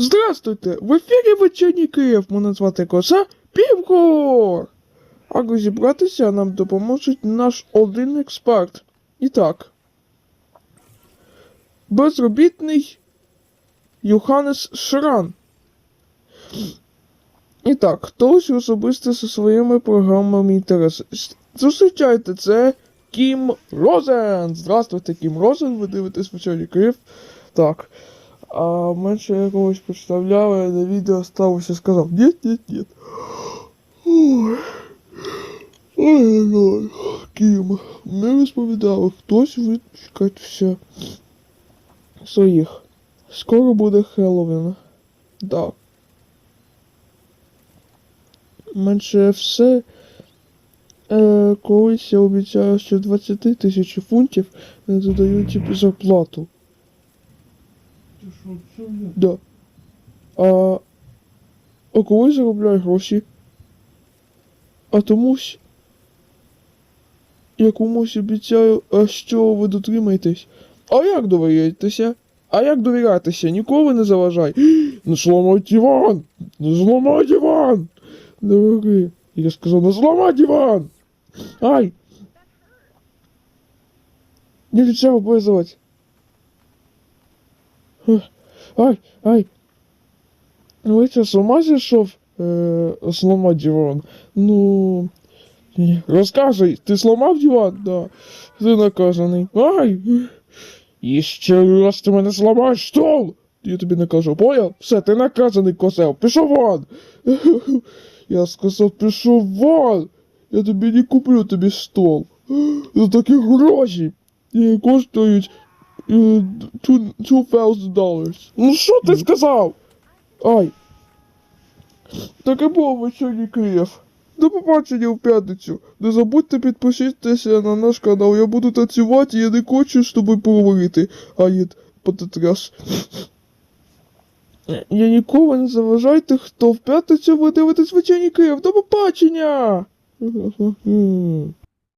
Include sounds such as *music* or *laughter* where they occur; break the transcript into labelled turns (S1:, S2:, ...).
S1: Здравствуйте! В ефірі вечірній Київ. Мене звати Коса Півгор. А розібратися нам допоможе наш один експерт. І так. Безробітний Йоханнес Шран. І так, хтось особисто зі своїми програмами інтересу. Зустрічайте, це Кім Розен. Здравствуйте, Кім Розен. Ви дивитесь вечірній Київ. Так. А менше я когось представляв, я на відео ставився сказав нет, нет, нет. Ой. Ой, ой, Кім, ми розповідали, хтось вичекатися своїх. Скоро буде Хеллоуін. Да. Менше все. Е, колись я обіцяю, що 20 тисяч фунтів не додають зарплату. Да. А, а коли заробляю гроші? А томусь. Я комусь обіцяю, а що ви дотримаєтесь? А як довіряєтеся? А як довірятися? Ніколи не заважай. *gasps* Не зламай диван! Не зламай диван! Дорогий. Я сказав, не зламай диван! Ай! Нельзя облизывать. Ай, ай. Ви це з ума зійшов е, зламати диван? Ну. Розказуй, ти зламав диван? Да. Ти наказаний. Ай! І ще раз ти мене зламаєш стол! Я тобі не кажу, поняв? Все, ти наказаний козел, пішов вон! *laughs* Я сказав, пішов вон! Я тобі не куплю тобі стол. За такі гроші. І коштують 2000 dollars. Ну що ти сказав? Ай. Таке було вечірній Київ. До побачення в п'ятницю. Не забудьте підписатися на наш канал. Я буду танцювати, я не хочу з тобою поговорити. Аїд, потетряс. Я ніколи не заважайте, хто в п'ятницю ви дивитесь вечірній Київ. До побачення!